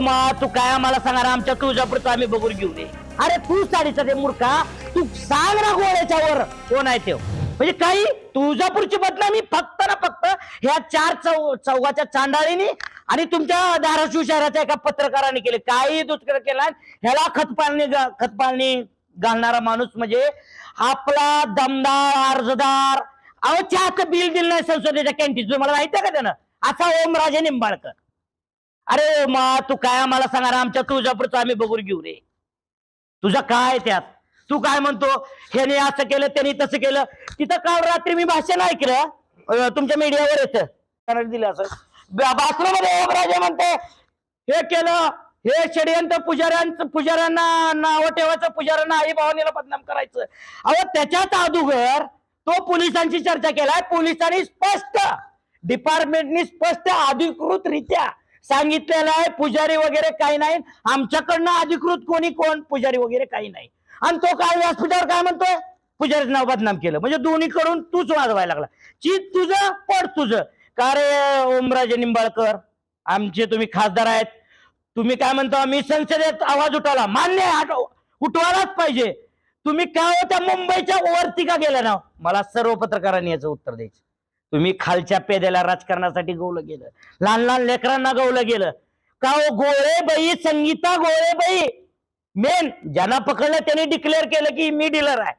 मा तू काय आम्हाला सांगणार आमच्या तुळजापूरचं आम्ही बघून घेऊ दे. अरे तू साडीचा दे मूर्खा. तू सांग ना गोळ्याच्यावर. कोण आहे ते? म्हणजे काही तुळजापूरची बदनामी फक्त ना फक्त ह्या चार चौ चौघाच्या चांडाळीनी आणि तुमच्या धाराशिव शहराच्या एका पत्रकाराने केले. काही दुसरं केला. ह्याला खतपाळणी खतपाळणी घालणारा माणूस म्हणजे आपला दमदार अर्जदार. अहो चहाचं बिल दिलं नाही संसदेच्या कॅन्टीन तुम्हाला माहिती आहे का त्यानं? असा ओमराजे निंबाळकर. अरे मा तू काय आम्हाला सांगणार आमच्या तुळजापूरचं आम्ही बघून घेऊ रे. तुझं काय त्यात? तू काय म्हणतो? ह्याने असं केलं त्याने तसं केलं. तिथं काल रात्री मी भाषण ऐकलं तुमच्या मीडियावर येत. दिलं असं. ब- भाषणामध्ये म्हणते हे केलं हे षडयंत्र पुजाऱ्यांचं पुजाऱ्यांना नाव ठेवायचं पुजाऱ्यांना आई भावानीला बदनाम करायचं. अहो त्याच्यात अदुगर तो पोलिसांची चर्चा केलाय पोलिसांनी स्पष्ट डिपार्टमेंटनी स्पष्ट अधिकृतरित्या सांगितलेलं आहे पुजारी वगैरे काही नाही. आमच्याकडनं अधिकृत कोणी कोण? पुजारी वगैरे काही नाही. आणि तो काय व्यासपीठावर काय म्हणतोय? पुजारीचं नाव बदनाम केलं. म्हणजे दोन्हीकडून तूच वाजवायला लागला. चित तुझं पड तुझं. का रे ओमराजे निंबाळकर? आमचे तुम्ही खासदार आहेत. तुम्ही काय म्हणता मी संसदेत आवाज उठवला. मान्य उठवायलाच पाहिजे. तुम्ही काय होत्या मुंबईच्या वरती का गेला ना मला सर्व पत्रकारांनी याचं उत्तर द्यायचं. तुम्ही खालच्या पेद्याला राजकारणासाठी गोवलं गेलं. लहान लहान लेकरांना गोवलं गेलं. का हो गोळेबाई संगीता गोळेबाई मेन ज्यांना पकडलं त्यांनी डिक्लेअर केलं की मी डीलर आहे.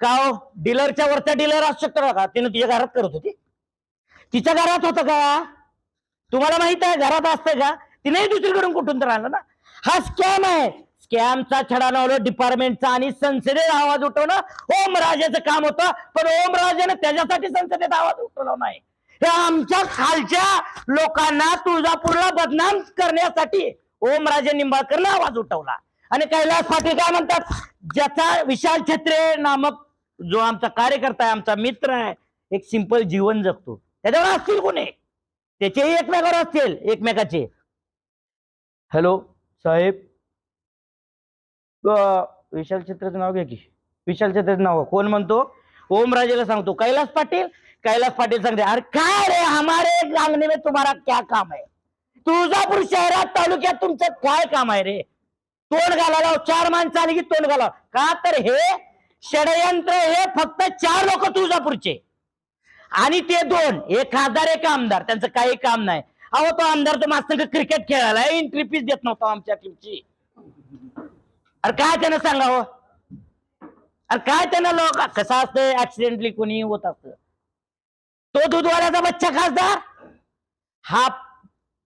का हो डीलरच्या वरचा डीलर असू शकतो का तिनं तिच्या घरात करत होती. तिच्या घरात होतं का? तुम्हाला माहीत आहे घरात असतं का? तिनेही दुसरीकडून कुठून तर आणलं ना. हा स्कॅम आहे. स्कॅमचा छडा लावलं डिपार्टमेंटचा आणि संसदेत आवाज उठवणं ओमराजेचं काम होतं पण ओमराजेनं त्याच्यासाठी संसदेत आवाज उठवला नाही. हे आमच्या खालच्या लोकांना तुळजापूरला बदनाम करण्यासाठी ओमराजे निंबाळकरनं आवाज उठवला. आणि कैलास पाटील काय म्हणतात? ज्याचा विशाल छत्रे नामक जो आमचा कार्यकर्ता आहे आमचा मित्र आहे एक सिंपल जीवन जगतो. त्याच्यावर असतील कोणी? त्याचेही एकमेकावर असतील एकमेकाचे. हॅलो साहेब. विशाल छत्रेचं नाव घ्या की. विशाल छत्रेचं नाव. कोण म्हणतो? ओमराजेला सांगतो. कैलास पाटील? कैलास पाटील सांगते अरे काय रे हमारे गांगने में तुम्हाला क्या काम आहे तुळजापूर शहरात तालुक्यात तुमचं काय काम आहे रे? तोंड घालायला चार माणसं आली की तोंड घालाव. का तर हे षडयंत्र हे फक्त चार लोक तुळजापूरचे. आणि ते दोन एक खासदार एक आमदार. त्यांचं काही काम नाही. अहो तो आमदार तो मास्तर क्रिकेट खेळायला एंट्री फीस देत नव्हता आमच्या टीमची अरे काय त्यानं सांगावं? अरे काय त्यानं लोक कसं असतं ऍक्सिडेंटली कोणी होत असत तो दूधवाल्याचा बच्चा खासदार? हा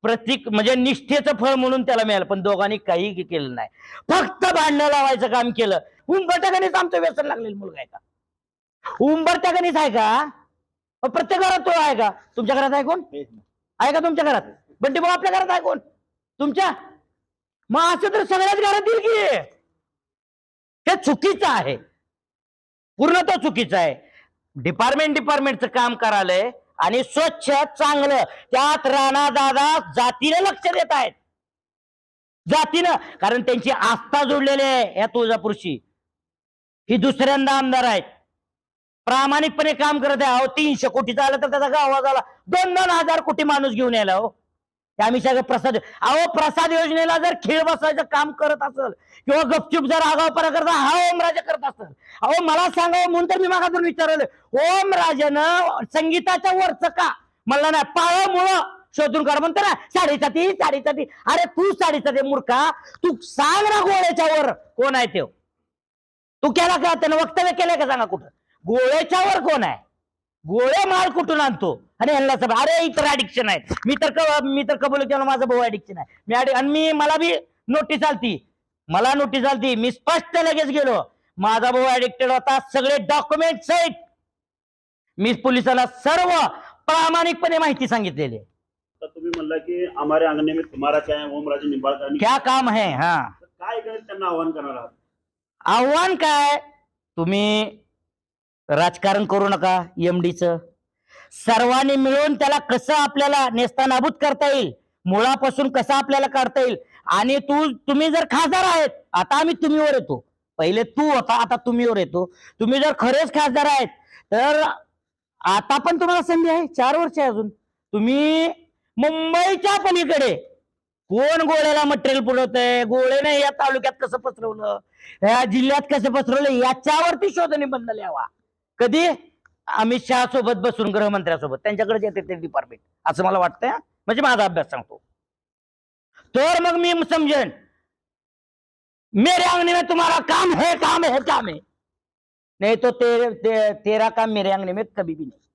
प्रतीक म्हणजे निष्ठेचं फळ म्हणून त्याला मिळालं पण दोघांनी काही केलं नाही. फक्त भांडणं लावायचं काम केलं. उंबरट्याकनीच आमचं व्यसन लागलेलं मुलगा आहे का? उंबरट्याकनीच आहे का? प्रत्येक घरात तो आहे का? तुमच्या घरात आहे कोण? आहे का तुमच्या घरात? बंटी भाऊ आपल्या घरात आहे कोण? तुमच्या? मग असं तर सगळ्याच घरात येईल की हे चुकीचं आहे. पूर्णतः चुकीचं आहे. डिपार्टमेंट डिपार्टमेंटचं काम करायलंय आणि स्वच्छ चांगलं त्यात राणा दादा जातीनं लक्ष देत आहेत. जातीनं. कारण त्यांची आस्था जोडलेली आहे या तुळजापूरशी ही दुसऱ्यांदा आमदार आहेत. प्रामाणिकपणे काम करत आहे. अहो तीनशे कोटीचा आला तर त्याचा गावा झाला दोन दोन हजार कोटी माणूस घेऊन यायला हो. आम्ही सगळं प्रसाद अहो प्रसाद योजनेला जर खेळ बसवायचं काम करत असेल किंवा गपचूप जर आगावपणा करता हा ओमराजे करत असेल. अहो मला सांगावं हो, म्हणून तर मी मागातून विचारलं. ओमराजेनं संगीताच्या वरचं का? मला नाही पाळमुळं शोधून काढ. म्हणतो ना साडेचा ती अरे तू साडेचा मूर्खा. तू सांग ना गोळ्याच्या वर कोण आहे ते. तू केला का? त्यानं वक्तव्य केलंय का सांगा कुठं? गोळ्याच्या वर कोण आहे? गोळे माल कुठून आणतो? आणि ह्यांना सब अरे इतर ऍडिक्शन आहे मी तर क- मी तर कबूल केलं माझं भाऊ ऍडिक्शन आहे. मी आणि मी मला बी नोटीस आलती. मला नोटीस आलती. मी स्पष्ट लगेच गेलो. माझा भाऊ ऍडिक्टेड होता. सगळे डॉक्युमेंट सहित मी पोलिसाला सर्व प्रामाणिकपणे माहिती सांगितलेली. आहे. तर तुम्ही म्हणला की हमारे अंगणे में तुम्हारा क्या है ओमराजे निंबाळकर क्या काम है. हा काय काय त्यांना आव्हान करणार आहात? आव्हान काय? तुम्ही राजकारण करू नका एमडीचं सर्वांनी मिळून त्याला कसं आपल्याला नेस्तानाबूत करता येईल? मुळापासून कसं आपल्याला काढता येईल? आणि तू तुम्ही जर खासदार आहेत आता आम्ही तुम्हीवर येतो. पहिले तू होता आता तुम्हीवर येतो. तुम्ही जर खरेच खासदार आहेत तर आता पण तुम्हाला संधी आहे चार वर्ष अजून. तुम्ही मुंबईच्या पलीकडे. कोण गोळ्याला मटेरियल पुरवतंय? नाही या तालुक्यात कसं पसरवलं? या जिल्ह्यात कसं पसरवलं? याच्यावरती शोध निबंध लिहावा. कधी? अमित शहा सोबत बसून गृहमंत्र्यासोबत त्यांच्याकडे येते ते डिपार्टमेंट असं मला वाटतंय म्हणजे माझा अभ्यास सांगतो. तर मग मी समजेन मेरे अंगने में तुम्हारा काम है काम है काम है. नहीं तो ते, ते, तेरा काम मेरे अंगने में कभी भी नहीं.